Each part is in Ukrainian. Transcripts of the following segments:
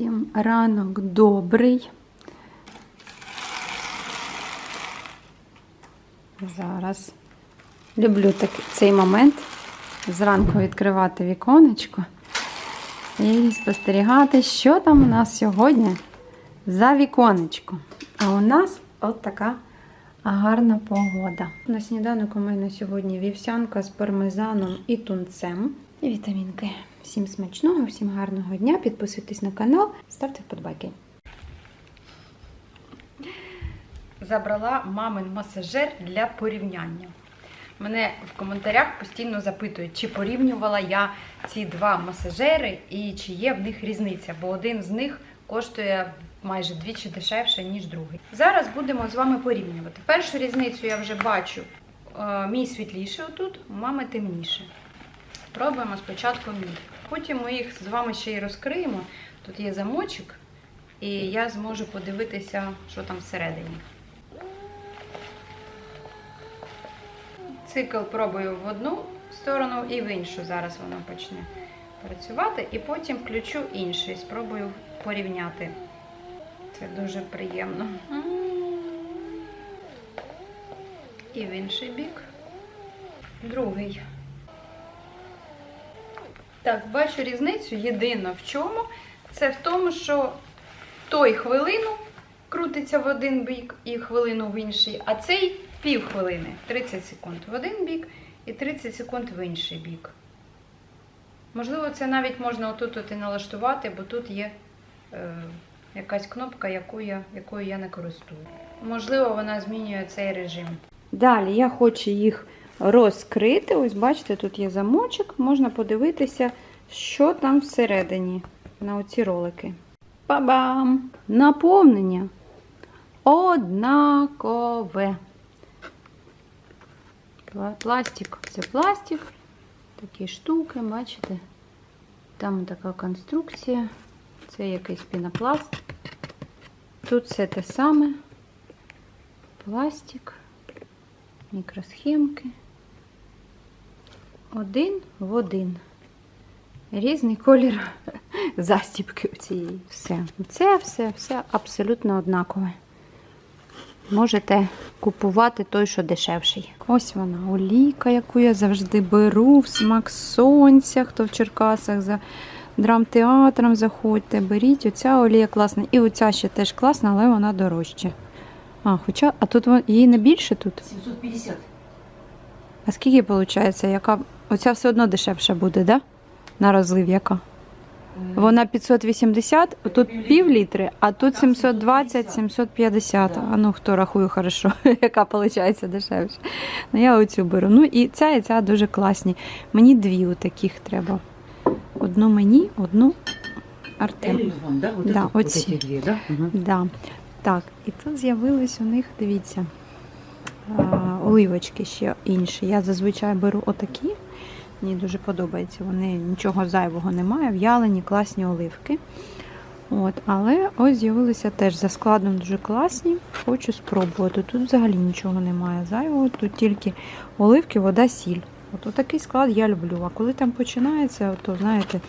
Всім ранок добрий. Зараз люблю так, цей момент зранку відкривати віконечко і спостерігати, що там у нас сьогодні за віконечко. А у нас от така гарна погода. На сніданок у мене сьогодні вівсянка з пармезаном і тунцем. І вітамінки. Всім смачного, всім гарного дня. Підписуйтесь на канал, ставте вподобайки. Забрала мамин масажер для порівняння. Мене в коментарях постійно запитують, чи порівнювала я ці два масажери і чи є в них різниця, бо один з них коштує майже двічі дешевше, ніж другий. Зараз будемо з вами порівнювати. Першу різницю я вже бачу. Е, Мій світліший отут, мами темніше. Пробуємо спочатку мій. Потім ми їх з вами ще й розкриємо. Тут є замочок, і я зможу подивитися, що там всередині. Цикл пробую в одну сторону і в іншу. Зараз воно почне працювати. І потім включу інший. Спробую порівняти. Це дуже приємно. І в інший бік. Другий. Так, бачу різницю. Єдино в чому. Це в тому, що той хвилину крутиться в один бік і хвилину в інший, а цей пів хвилини, 30 секунд в один бік і 30 секунд в інший бік. Можливо, це навіть можна отут от і налаштувати, бо тут є е, якась кнопка, яку я, якою я не користую. Можливо, вона змінює цей режим. Далі я хочу їх розкрити. Ось бачите, тут є замочок, можна подивитися, що там всередині на оці ролики. Па-бам! Наповнення однакове. Пластик це пластик. Такі штуки, бачите? Там така конструкція. Це якийсь пінопласт. Тут все те саме. Пластик, мікросхемки. Один в один. Різний колір застібки у цієї. Все. Це все, все абсолютно однакове. Можете купувати той, що дешевший. Ось вона, олійка, яку я завжди беру, в смак сонця, хто в Черкасах за драмтеатром заходьте, беріть. Оця олія класна. І оця ще теж класна, але вона дорожча. А, хоча, а тут її не більше тут. 750. А скільки виходить? Яка... Оця все одно дешевша буде, да? На розлив яка? Вона 580, тут пів літри, а тут 720, 750. А ну хто рахує хорошо, яка виходить дешевше. Ну я оцю беру. Ну і ця і ця дуже класні. Мені дві таких треба. Одну мені, одну Артем. Эль вам, да? Вот, Да, это, вот вот эти. эти две, да? Мгм. Да. Так, і тут з'явились у них, дивіться, а, оливочки ще інші. Я зазвичай беру отакі. Мені дуже подобається. Вони нічого зайвого немає, в'ялені, класні оливки. От, але ось з'явилися теж за складом дуже класні. Хочу спробувати. Тут взагалі нічого немає зайвого, тут тільки оливки, вода, сіль. От такий склад я люблю. А коли там починається, то знаєте,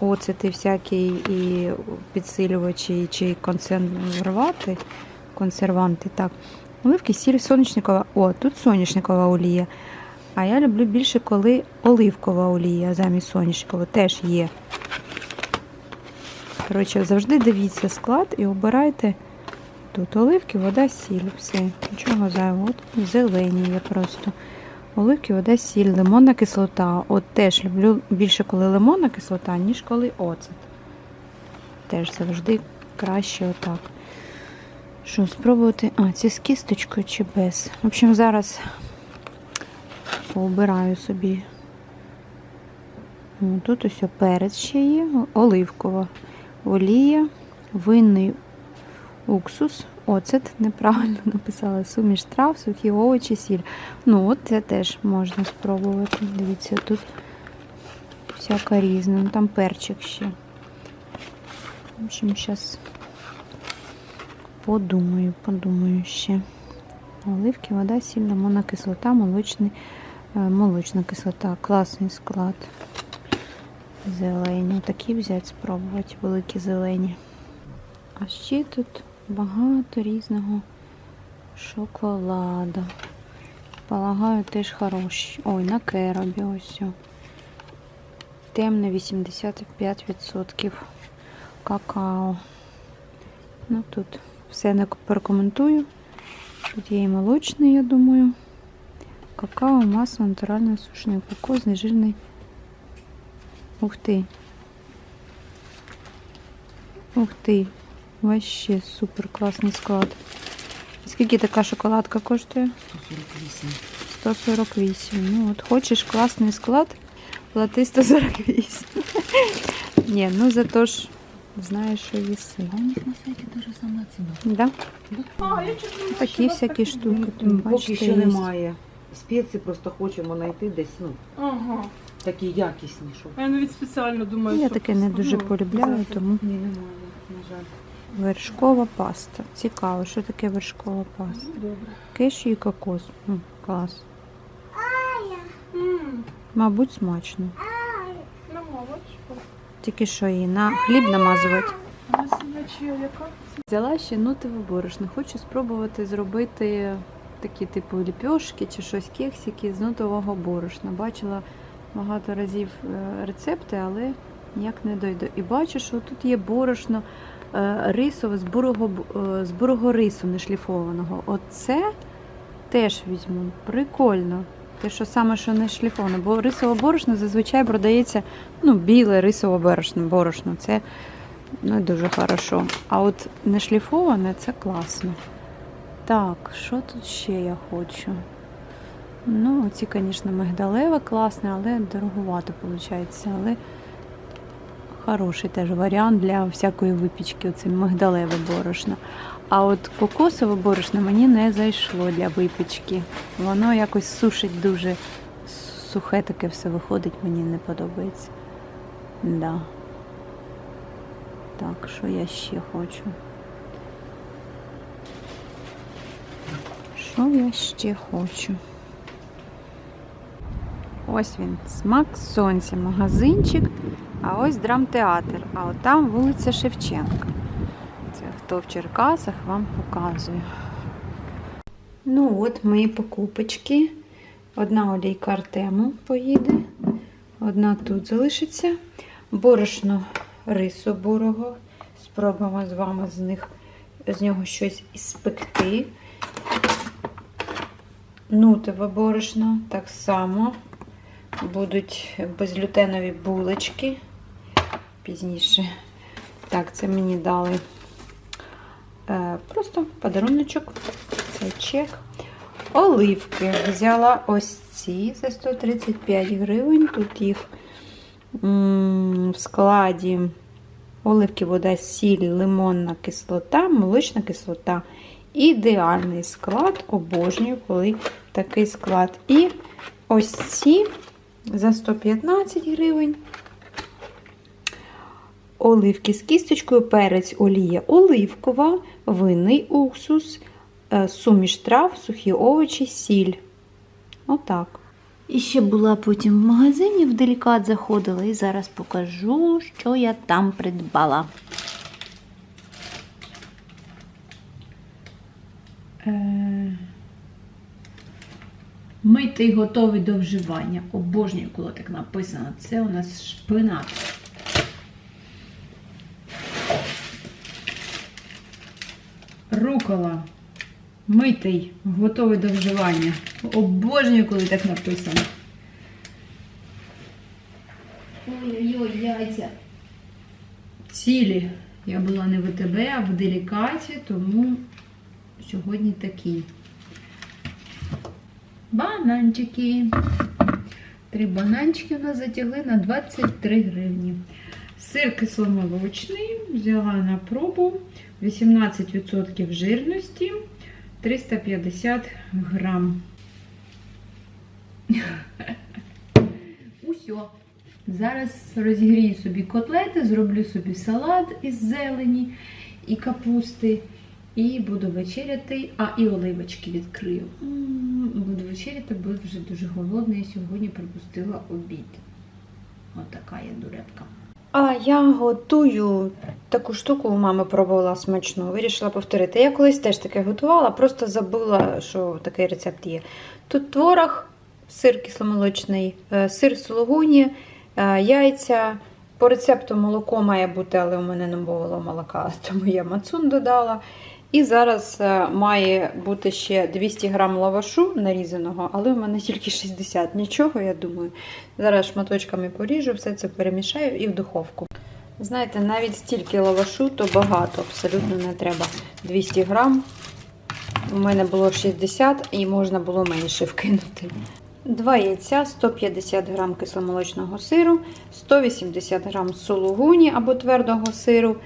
оцети всякі і підсилювачі чи консервати, консерванти. Так. Оливки, сіль, соняшникова. О, тут соняшникова олія. А я люблю більше, коли оливкова олія замість соняшникової теж є. Коротше, завжди дивіться склад і обирайте тут оливки, вода, сіль. Все, нічого зайвого. От зелені є просто. Оливки, вода, сіль, лимонна кислота. От теж люблю більше, коли лимонна кислота, ніж коли оцет. Теж завжди краще отак. Що, спробувати? А, ці з кісточкою чи без? В общем, зараз пообираю собі. Тут ось перець ще є, оливкова олія, винний уксус, оцет, неправильно написала, суміш трав, сухі овочі, сіль. Ну, от це теж можна спробувати. Дивіться, тут всяка різна. Ну, там перчик ще. В общем, зараз подумаю, подумаю ще. Оливки, вода, сіль, лимонна кислота, молочний, молочна кислота. Класний склад. Зелені. Такі взяти, спробувати, великі зелені. А ще тут багато різного шоколада. Полагаю, теж хороші. Ой, на керобі ось. Темне 85% какао. Ну тут все не прокоментую. Тут є і молочний, я думаю. Какао, масло, натуральний сушений кокос, нежирний. Ух ти. Ух ти. Вообще супер класний склад. Скільки така шоколадка коштує? 148. 148. Ну от хочеш класний склад, плати 148. Ні, ну зато ж знаєш, що їси. А у них ж сама ціна. Да? А, я чуть не Такі всякі штуки. Поки що немає. Спеції просто хочемо знайти десь, ну, Ага. такі якісні, щоб. А Я навіть спеціально думаю, Я що таке не дуже ну, полюбляю, тому Ні, немає, на жаль. вершкова паста. Цікаво, що таке вершкова паста. Ну, Добре. Кешю і кокос. М, клас. М, Мабуть, смачно. На молочку. Тільки що її на хліб намазувати. А свинячі яка? Взяла ще нутове борошно. Хочу спробувати зробити такі типу ліпьошки чи щось кексики з нутового борошна. Бачила багато разів е, рецепти, але ніяк не дойду. І бачу, що тут є борошно е, рисове з бурого, е, з бурого рису нешліфованого. Оце теж візьму. Прикольно. Те, що саме що не шліфоване, бо рисове борошно зазвичай продається ну, біле рисове борошно. борошно. Це не дуже хорошо. А от не шліфоване це класно. Так, що тут ще я хочу? Ну, ці, звісно, мигдалеве класне, але дороговато виходить. Але хороший теж варіант для всякої випічки, оце мигдалеве борошно. А от кокосове борошно мені не зайшло для випічки. Воно якось сушить дуже сухе таке все виходить, мені не подобається. Да. Так, що я ще хочу? Що я ще хочу? Ось він, смак сонця, магазинчик, а ось драмтеатр, а от там вулиця Шевченка. Це хто в Черкасах вам показую. Ну от мої покупочки. Одна олійка Артему поїде, одна тут залишиться. Борошно рису бурого. Спробуємо з вами з них з нього щось іспекти. Нутове борошно так само. Будуть безглютенові булочки. Пізніше. Так, це мені дали е, просто подаруночок. Це чек. Оливки. Взяла ось ці за 135 гривень. Тут їх в складі оливки, вода, сіль, лимонна кислота, молочна кислота. Ідеальний склад, обожнюю, коли такий склад. І ось ці за 115 гривень. Оливки з кісточкою, перець, олія оливкова, винний уксус, е, суміш трав, сухі овочі, сіль. Отак. І ще була потім в магазині, в делікат заходила і зараз покажу, що я там придбала. Е, Митий готовий до вживання. Обожнюю, коли так написано. Це у нас шпинат. Рукола. Митий, готовий до вживання. Обожнюю, коли так написано. Ой-ой-ой, яйця. Цілі. Я була не в ВТБ, а в делікаті, тому сьогодні такі. Бананчики. Три бананчики у нас затягли на 23 гривні. Сир кисломолочний взяла на пробу 18% жирності 350 грам. Усьо. Зараз розігрію собі котлети, зроблю собі салат із зелені і капусти. І буду вечеряти, а і оливочки відкрию. Буду вечеряти, бо вже дуже голодна і сьогодні пропустила обід. От така є дурепка. А я готую таку штуку у мами пробувала смачну. Вирішила повторити. Я колись теж таке готувала, просто забула, що такий рецепт є. Тут творог, сир кисломолочний, е, сир сулугуні, е, яйця. По рецепту молоко має бути, але у мене не було молока, тому я мацун додала. І зараз е, має бути ще 200 грам лавашу нарізаного, але у мене тільки 60. Нічого, я думаю. Зараз шматочками поріжу, все це перемішаю і в духовку. Знаєте, навіть стільки лавашу, то багато, абсолютно не треба. 200 грам. У мене було 60 і можна було менше вкинути. Два яйця, 150 грам кисломолочного сиру, 180 грам сулугуні або твердого сиру,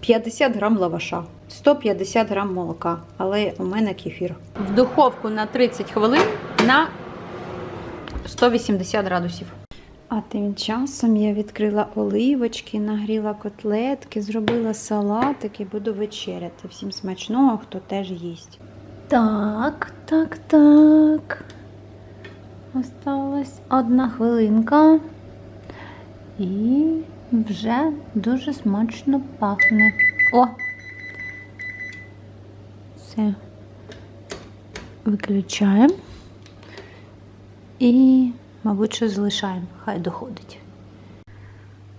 50 грам лаваша, 150 грам молока, але у мене кефір. В духовку на 30 хвилин на 180 градусів. А тим часом я відкрила оливочки, нагріла котлетки, зробила салатик і буду вечеряти. Всім смачного, хто теж їсть. Так, так, так. Осталась одна хвилинка. І вже дуже смачно пахне. О! Все. Виключаємо. І, мабуть, що залишаємо. Хай доходить.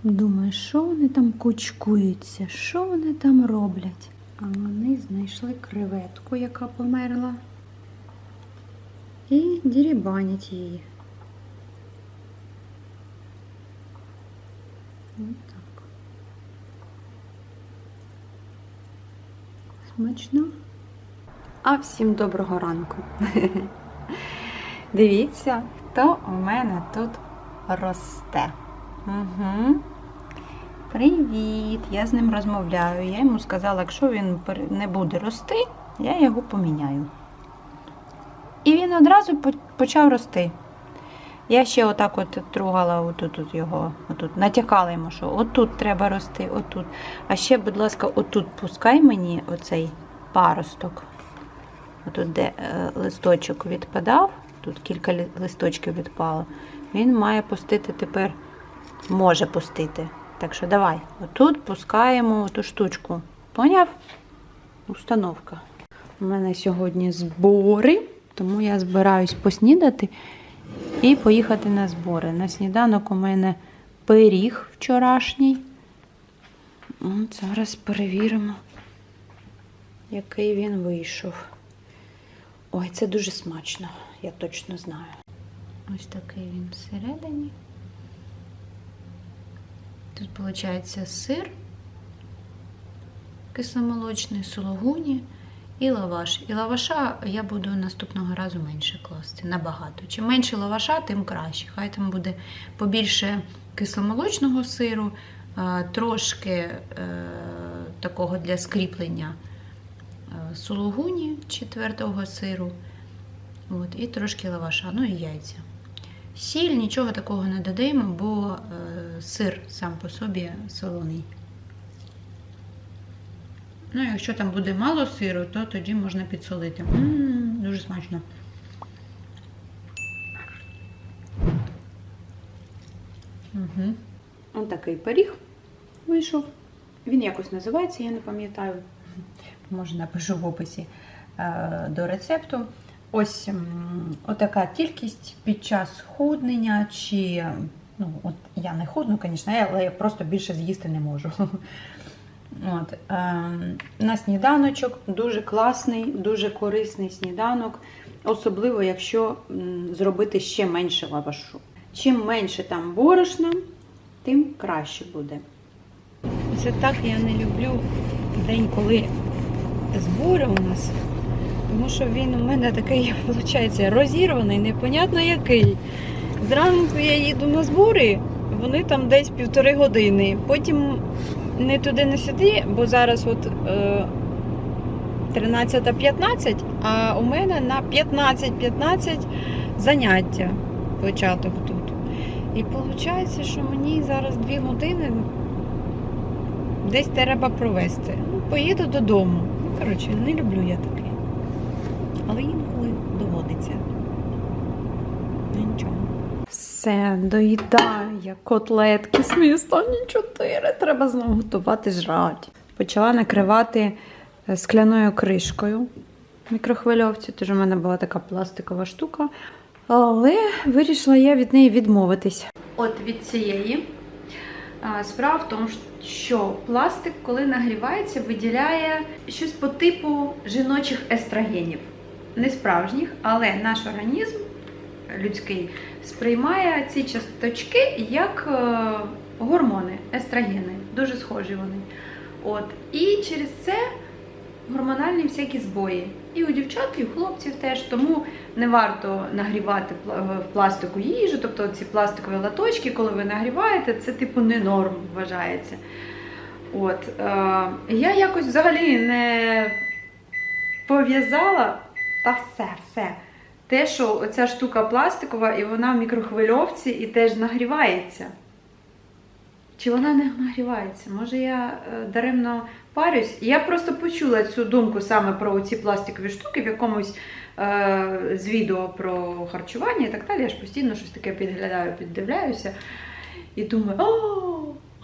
Думаю, що вони там кучкуються, що вони там роблять? А вони знайшли креветку, яка померла. І дірібанять її. Ось так. Смачно. А всім доброго ранку. Дивіться, хто у мене тут росте. Угу. Привіт! Я з ним розмовляю. Я йому сказала, якщо він не буде рости, я його поміняю. І він одразу почав рости. Я ще отак от трогала отут от його, отут, натякала йому, що отут треба рости, отут. А ще, будь ласка, отут пускай мені оцей паросток. Отут, де е, листочок відпадав, тут кілька листочків відпало. Він має пустити тепер, може пустити. Так що давай, отут пускаємо ту штучку. Поняв? Установка. У мене сьогодні збори, тому я збираюсь поснідати і поїхати на збори. На сніданок у мене пиріг вчорашній. От зараз перевіримо, який він вийшов. Ой, це дуже смачно, я точно знаю. Ось такий він всередині. Тут виходить сир кисломолочний, сулугуні і лаваш. І лаваша я буду наступного разу менше класти, набагато. Чим менше лаваша, тим краще. Хай там буде побільше кисломолочного сиру, трошки е, такого для скріплення е, сулугуні чи твердого сиру. От, і трошки лаваша, ну і яйця. Сіль нічого такого не додаємо, бо е, сир сам по собі солоний. Ну, якщо там буде мало сиру, то тоді можна підсолити. М, дуже смачно. Угу. Ось такий пиріг вийшов. Він якось називається, я не пам'ятаю. Може, напишу в описі е, до рецепту. Ось м, отака кількість під час худнення, чи ну, от я не худну, звісно, але я просто більше з'їсти не можу. От, е, на сніданочок дуже класний, дуже корисний сніданок, особливо якщо зробити ще менше лавашу. Чим менше там борошна, тим краще буде. Це так я не люблю день, коли збори у нас. Тому що він у мене такий, виходить, розірваний, непонятно який. Зранку я їду на збори, вони там десь півтори години. Потім не туди, не сюди, бо зараз от е, 13.15, а у мене на 15.15 заняття початок тут. І виходить, що мені зараз 2 години десь треба провести. Ну, поїду додому. Ну, коротше, не люблю я таке. Але інколи доводиться. Ну, нічого. Все. Доїдаю котлетки з останні чотири. Треба знову готувати жрати. Почала накривати е, скляною кришкою мікрохвильовці. Тож у мене була така пластикова штука. Але вирішила я від неї відмовитись. От від цієї. Справа в тому, що пластик, коли нагрівається, виділяє щось по типу жіночих естрогенів. Не справжніх, але наш організм людський сприймає ці часточки як е, гормони, естрогени. Дуже схожі вони. От. І через це гормональні всякі збої. І у дівчат, і у хлопців теж. Тому не варто нагрівати в пластику їжу, тобто ці пластикові латочки, коли ви нагріваєте, це типу не норм вважається. От. Е, я якось взагалі не пов'язала та все, все. Те, що оця штука пластикова, і вона в мікрохвильовці і теж нагрівається. Чи вона не нагрівається? Може, я е, даремно парюсь? Я просто почула цю думку саме про ці пластикові штуки в якомусь е, з відео про харчування і так далі. Я ж постійно щось таке підглядаю, піддивляюся і думаю, о,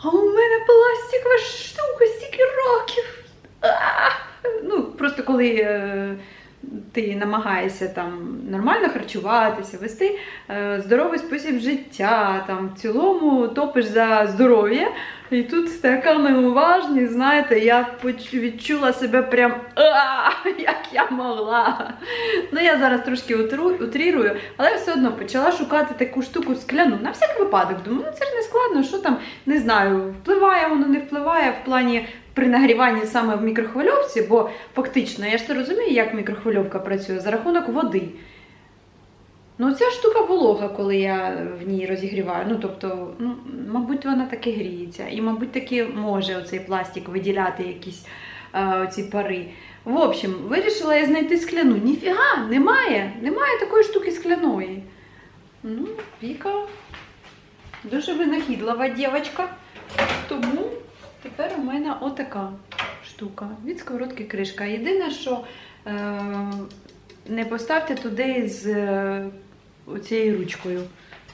а у мене пластикова штука стільки років. А! Ну, просто коли е, ти намагаєшся там нормально харчуватися, вести е, здоровий спосіб життя, там в цілому топиш за здоров'я. І тут така неуважність, знаєте, я відчула себе прям «А, як я могла. Ну, я зараз трошки утрірую, але все одно почала шукати таку штуку скляну. На всяк випадок. Думаю, ну це ж не складно, що там, не знаю, впливає воно, не впливає в плані при нагріванні саме в мікрохвильовці, бо фактично, я ж не розумію, як мікрохвильовка працює за рахунок води. Ну, ця штука волога, коли я в ній розігріваю. Ну, тобто, ну, мабуть, вона таки гріється. І, мабуть, таки може оцей пластик виділяти якісь е, оці пари. В общем, вирішила я знайти скляну. Ніфіга, немає. Немає такої штуки скляної. Ну, Віка дуже винахідлива дівчинка. Тому тепер у мене отака штука. Від сковородки кришка. Єдине, що е, не поставте туди з е, цією ручкою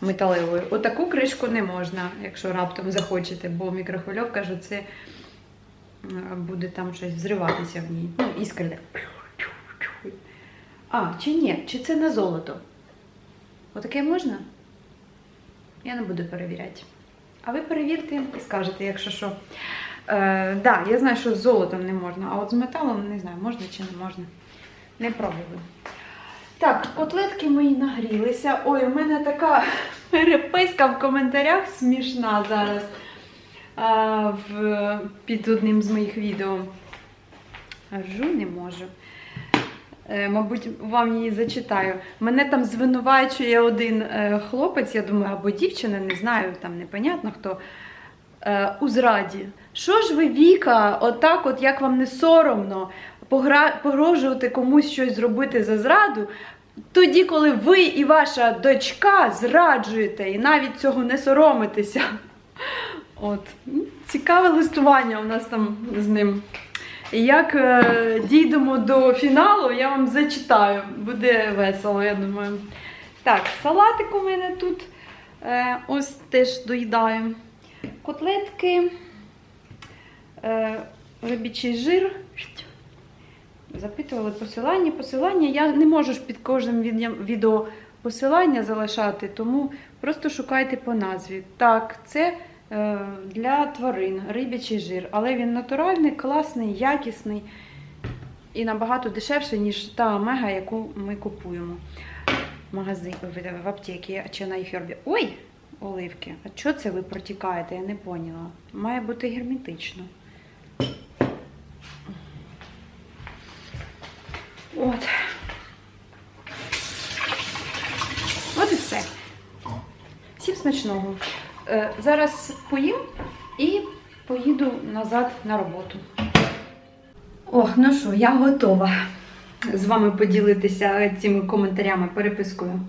металевою. Отаку кришку не можна, якщо раптом захочете, бо мікрохвильовка ж це буде там щось взриватися в ній. Ну, іскри. А, чи ні? Чи це на золото? Отаке можна? Я не буду перевіряти. А ви перевірте і скажете, якщо що. Е, да, я знаю, що з золотом не можна, а от з металом не знаю, можна чи не можна. Не пробували. Так, котлетки мої нагрілися. Ой, у мене така переписка в коментарях смішна зараз а, в, під одним з моїх відео. Ржу не можу. Е, мабуть, вам її зачитаю. Мене там звинувачує один е, хлопець, я думаю, або дівчина, не знаю, там непонятно хто. Е, у зраді. Що ж ви, Віка, отак, от як вам не соромно погрожувати комусь щось зробити за зраду, тоді, коли ви і ваша дочка зраджуєте і навіть цього не соромитеся. От. Цікаве листування у нас там з ним. Як е, дійдемо до фіналу, я вам зачитаю. Буде весело, я думаю. Так, салатик у мене тут. Е, ось теж доїдаю. Котлетки, е, рибічий жир. Запитували посилання. Посилання я не можу під кожним відео посилання залишати, тому просто шукайте по назві. Так, це для тварин рибячий жир, але він натуральний, класний, якісний і набагато дешевший, ніж та омега, яку ми купуємо в магазині в, чи на ефірбі. Ой! Оливки. А що це ви протікаєте? Я не поняла. Має бути герметично. От. От і все. Всім смачного. Е, зараз поїм і поїду назад на роботу. Ох, ну що, я готова з вами поділитися цими коментарями, перепискою.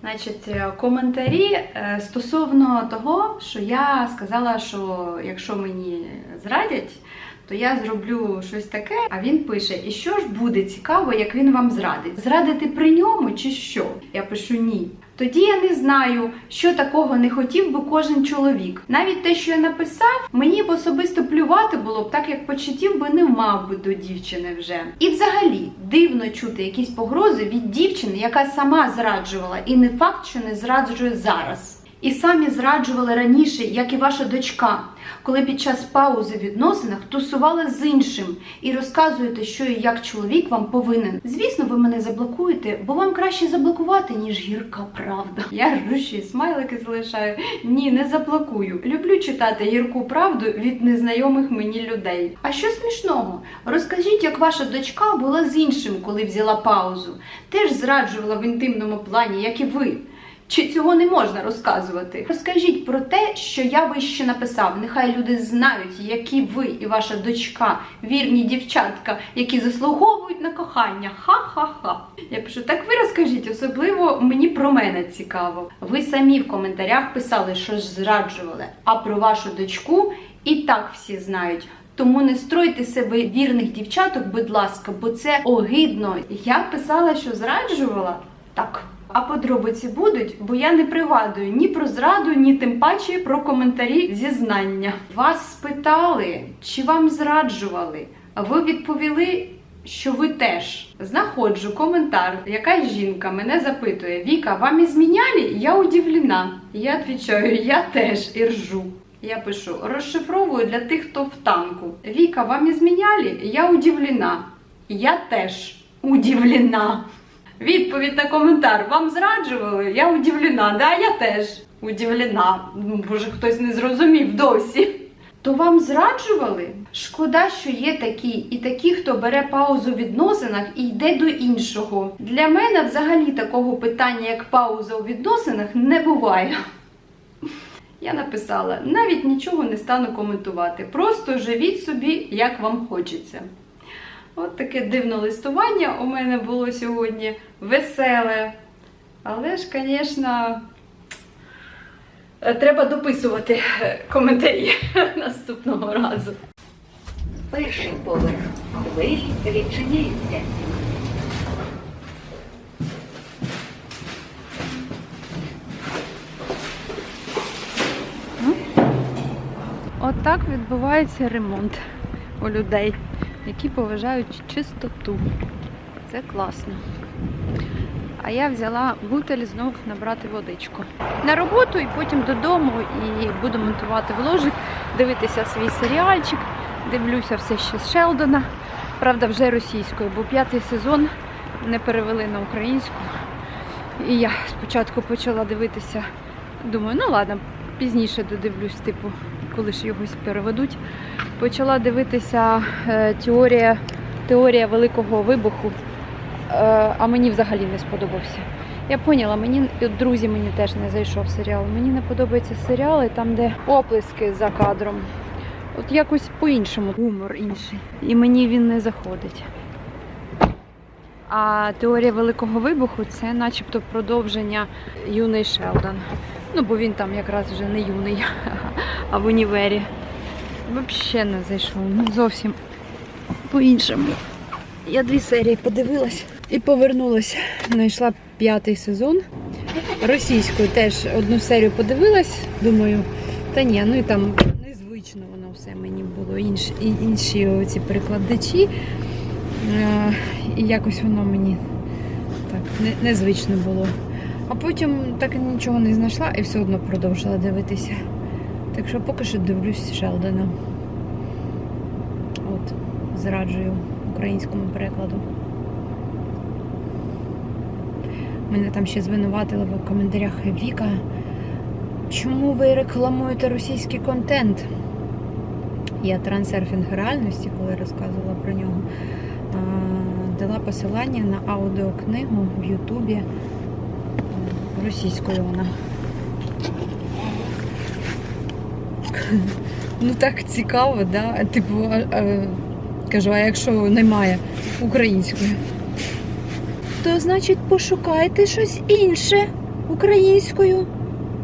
Значить, е, коментарі е, стосовно того, що я сказала, що якщо мені зрадять, то я зроблю щось таке. А він пише: І що ж буде цікаво, як він вам зрадить? Зрадити при ньому чи що? Я пишу ні. Тоді я не знаю, що такого не хотів би кожен чоловік. Навіть те, що я написав, мені б особисто плювати було б, так як почуттів би не мав би до дівчини вже. І взагалі дивно чути якісь погрози від дівчини, яка сама зраджувала, і не факт, що не зраджує зараз. І самі зраджували раніше, як і ваша дочка, коли під час паузи в відносинах тусували з іншим і розказуєте, що і як чоловік вам повинен. Звісно, ви мене заблокуєте, бо вам краще заблокувати, ніж гірка правда. Я ржущі смайлики залишаю. Ні, не заблокую. Люблю читати гірку правду від незнайомих мені людей. А що смішного? Розкажіть, як ваша дочка була з іншим, коли взяла паузу. Теж зраджувала в інтимному плані, як і ви. Чи цього не можна розказувати? Розкажіть про те, що я вище написав. Нехай люди знають, які ви і ваша дочка, вірні дівчатка, які заслуговують на кохання. Ха-ха-ха. Я пишу, так ви розкажіть, особливо мені про мене цікаво. Ви самі в коментарях писали, що ж зраджували, а про вашу дочку і так всі знають. Тому не стройте себе вірних дівчаток, будь ласка, бо це огидно. Я писала, що зраджувала? Так. А подробиці будуть, бо я не пригадую ні про зраду, ні тим паче про коментарі зізнання. Вас спитали, чи вам зраджували? А ви відповіли, що ви теж. Знаходжу коментар. Якась жінка мене запитує: Віка, вам ізміняли? Я удивлена. Я відповідаю, я теж і ржу. Я пишу, розшифровую для тих, хто в танку. Віка, вам ізміняли? Я удивлена. Я теж удивлена. Відповідь на коментар. Вам зраджували? Я удивлена. Да, я теж удивлена. Ну, Боже, хтось не зрозумів досі. То вам зраджували? Шкода, що є такі, і такі, хто бере паузу в відносинах і йде до іншого. Для мене взагалі такого питання, як пауза у відносинах, не буває. Я написала: навіть нічого не стану коментувати. Просто живіть собі, як вам хочеться. От таке дивне листування у мене було сьогодні веселе. Але ж, звісно, треба дописувати е, коментарі наступного разу. Перший поверх. Двері відчиняються. Отак відбувається ремонт у людей, які поважають чистоту. Це класно. А я взяла бутель знов набрати водичку. На роботу і потім додому і буду монтувати вложик, дивитися свій серіальчик. Дивлюся все ще з Шелдона. Правда, вже російською, бо п'ятий сезон не перевели на українську. І я спочатку почала дивитися. Думаю, ну ладно, пізніше додивлюсь, типу, коли ж його переведуть. Почала дивитися е, теорія, теорія Великого вибуху, е, а мені взагалі не сподобався. Я поняла, мені друзі мені теж не зайшов серіал. Мені не подобаються серіали там, де оплески за кадром. От якось по-іншому, гумор інший. І мені він не заходить. А теорія Великого вибуху це начебто продовження юний Шелдон. Ну, бо він там якраз вже не юний, а в універі. Взагалі не зайшов. Ну, зовсім по-іншому. Я дві серії подивилась і повернулася. Знайшла п'ятий сезон. Російською теж одну серію подивилась. Думаю, та ні, ну і там незвично воно все мені було. Інші, інші оці перекладачі. Е, І якось воно мені так не- незвично було. А потім так і нічого не знайшла і все одно продовжила дивитися. Так що поки що дивлюсь Шелдона. От, зраджую українському перекладу. Мене там ще звинуватили в коментарях Віка. Чому ви рекламуєте російський контент? Я трансерфінг реальності, коли розказувала про нього, дала посилання на аудіокнигу в Ютубі е, російською вона. Ну так цікаво, да? Типу, кажу, а якщо немає української? То значить пошукайте щось інше українською.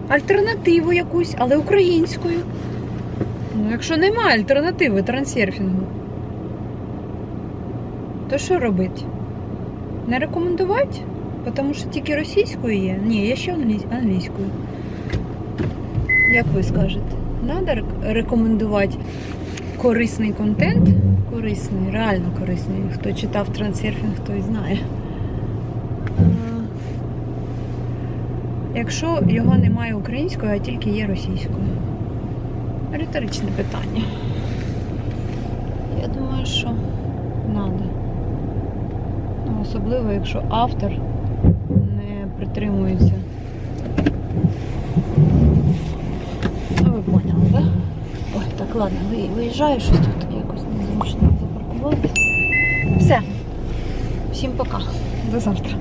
Альтернативу якусь, але українською. Ну, якщо немає альтернативи трансерфінгу, то що робити? Не рекомендувати? Тому що тільки російською є. Ні, є ще англійською. Як ви скажете? Надо рек- рекомендувати корисний контент. Корисний, реально корисний. Хто читав трансерфінг, той знає. Якщо його немає українською, а тільки є російською. Риторичне питання. Я думаю, що надо. Ну, Особливо, якщо автор не притримується. Ну, ви поняли, так? Да? Ой, ладно, виїжджаю, щось тут якось незручно запаркувати. Все. Всім пока. До завтра.